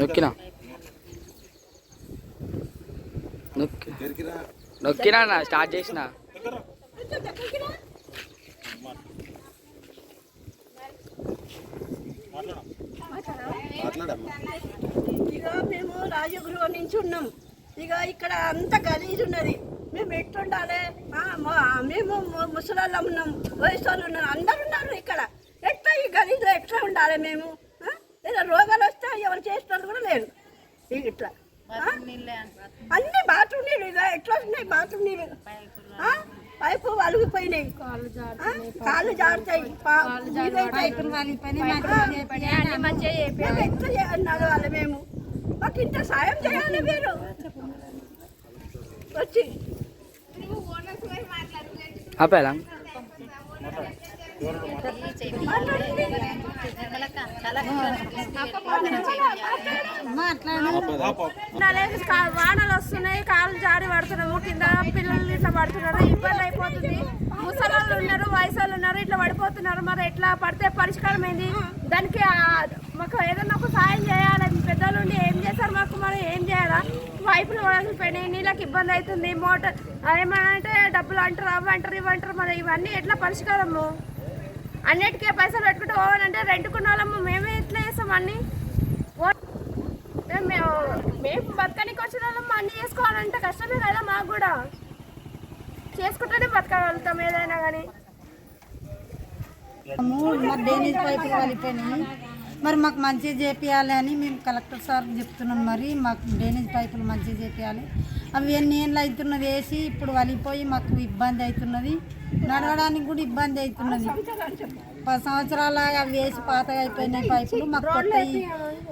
నొక్కినా? నొక్కి. నొక్కినా అన్న స్టార్ట్ చేసిన? ఇక మేము రాజగృహం నుంచి ఉన్నాం. ఇక ఇక్కడ అంత గలీజ్ ఉన్నది. మేము ఎట్లుండాలి? మా- ముసలాళ్ళం ఉన్నాం వయసు వాళ్ళు ఉన్నారు అందరు ఉన్నారు ఇక్కడ. ఎట్లా ఈ గలీజ్ ఎట్లా ఉండాలి మేము? ఏదో రోగాలు వస్తే ఎవరు చేసేటోళ్ళు కూడా లేరు ఇక ఇట్లా? అన్ని బాత్రూమ్ నీళ్ళు ఎట్లా వస్తున్నాయి బాత్రూమ్ నీళ్ళు? పైపు వలిగిపోయినాయి? కాళ్ళు జారుతాయి. ఎట్లా వాళ్ళ మేము? మాకు ఇంత సాయం చేయాలి మీరు. వచ్చి. ఉండాలి. కా- వానలు వస్తున్నాయి కాళ్ళు జారి పడుతున్నాము కింద పిల్లలు ఇట్లా పడుతున్నారు ఇబ్బంది అయిపోతుంది ముసలాళ్ళు ఉన్నారు వయసు వాళ్ళు ఉన్నారు పడిపోతున్నారు మరి ఎట్లా పడితే పరిష్కారం ఏంది దానికి మాకు ఏదైనా ఒక సాయం చేయాలి. పెద్దలు ఏం చేస్తారు మాకు? మనం ఏం చేయాలా? పైపులు వదిలిపోయినాయి నీళ్ళకి ఇబ్బంది అవుతుంది. మోటార్ ఏమంటే డబ్బులు అంటారు అవి అంటారు ఇవి అంటారు మరి ఇవన్నీ ఎట్లా పరిష్కారము? అన్నిటికీ పైసలు పెట్టుకుంటూ పోవాలంటే రెంట్కున్న వాళ్ళము. మేమే ఎట్లా చేస్తాం అన్నీ? మేము మేము బతకనికి వచ్చిన వాళ్ళము. అన్ని చేసుకోవాలంటే కష్టమే కదా మాకు కూడా. చేసుకుంటూనే బతకగలుగుతాం ఏదైనా కానీ. మరి డ్రైనేజ్ పైపులు కలిపోయినాయి మరి మాకు మంచిగా చేపియాలి అని మేము కలెక్టర్ సార్ చెప్తున్నాం మరి. మాకు డ్రైనేజ్ పైపులు మంచిగా చేపియాలి. అవి ఎన్ని ఏళ్ళు అవుతున్నది వేసి ఇప్పుడు వలిపోయి మాకు ఇబ్బంది అవుతున్నది. నడవడానికి కూడా ఇబ్బంది అవుతున్నది. పది సంవత్సరాల అవి వేసి పాతగా అయిపోయినాయి పైపులు. మాకు కొత్తవి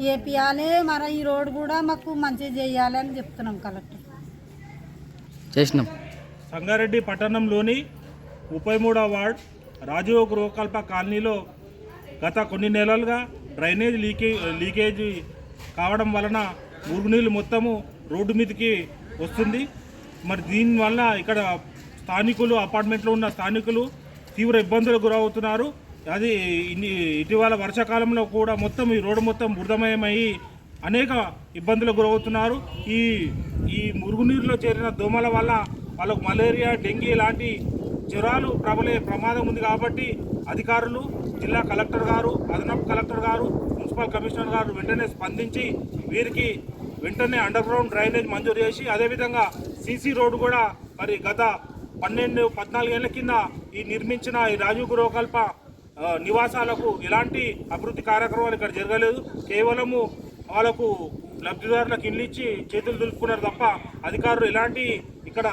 వేపియాలి మరి ఈ రోడ్డు కూడా మాకు మంచిగా చేయాలి అని చెప్తున్నాం కలెక్టర్. చేసినాం. సంగారెడ్డి పట్టణంలోని ముప్పై మూడవ వార్డ్ రాజీవ్ గృహకల్ప కాలనీలో గత కొన్ని నెలలుగా డ్రైనేజ్ లీకే లీకేజీ కావడం వలన మురుగునీళ్ళు మొత్తము రోడ్డు మీదకి వస్తుంది. మరి దీనివల్ల ఇక్కడ స్థానికులు అపార్ట్మెంట్లో ఉన్న స్థానికులు తీవ్ర ఇబ్బందులకు గురవుతున్నారు. అది ఇటీవల వర్షాకాలంలో కూడా మొత్తం ఈ రోడ్డు మొత్తం బురదమయమయ్యి అనేక ఇబ్బందులకు గురవుతున్నారు. ఈ ఈ మురుగునీరులో చేరిన దోమల వల్ల వాళ్ళకు మలేరియా డెంగీ లాంటి జ్వరాలు ప్రబలే ప్రమాదం ఉంది కాబట్టి అధికారులు జిల్లా కలెక్టర్ గారు అదనపు కలెక్టర్ గారు మున్సిపల్ కమిషనర్ గారు వెంటనే స్పందించి వీరికి వెంటనే అండర్ గ్రౌండ్ డ్రైనేజ్ మంజూరు చేసి అదేవిధంగా సీసీ రోడ్డు కూడా మరి గత పన్నెండు పద్నాలుగేళ్ళ కింద ఈ నిర్మించిన ఈ రాజీవ్ గృహకల్ప నివాసాలకు ఎలాంటి అభివృద్ధి కార్యక్రమాలు ఇక్కడ జరగలేదు. కేవలము వాళ్ళకు లబ్ధిదారులకు ఇల్లు ఇచ్చి చేతులు దులుపుకున్నారు తప్ప అధికారులు ఎలాంటి ఇక్కడ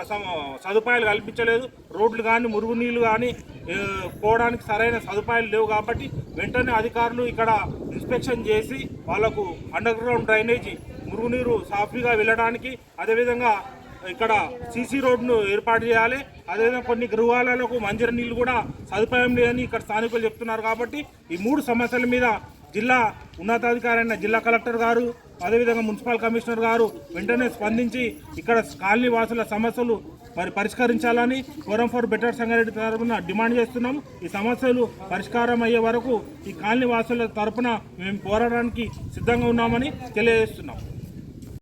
సదుపాయాలు కల్పించలేదు. రోడ్లు కానీ మురుగునీళ్ళు కానీ పోవడానికి సరైన సదుపాయాలు లేవు కాబట్టి వెంటనే అధికారులు ఇక్కడ ఇన్స్పెక్షన్ చేసి వాళ్ళకు అండర్ గ్రౌండ్ డ్రైనేజీ మురుగునీరు సాఫీగా వెళ్ళడానికి అదేవిధంగా ఇక్కడ సీసీ రోడ్ను ఏర్పాటు చేయాలి. అదేవిధంగా కొన్ని గృహాలకు మంజర నీళ్ళు కూడా సదుపాయం లేదని ఇక్కడ స్థానికులు చెప్తున్నారు కాబట్టి ఈ మూడు సమస్యల మీద జిల్లా ఉన్నతాధికారి అయిన జిల్లా కలెక్టర్ గారు అదేవిధంగా మున్సిపల్ కమిషనర్ గారు వెంటనే స్పందించి ఇక్కడ కాలనీ వాసుల సమస్యలు మరి పరిష్కరించాలని ఫోరం ఫర్ బెటర్ సంగారెడ్డి తరఫున డిమాండ్ చేస్తున్నాం ఈ సమస్యలు పరిష్కారం అయ్యే వరకు ఈ కాలనీ వాసుల తరఫున మేము పోరాడడానికి సిద్ధంగా ఉన్నామని తెలియజేస్తున్నాం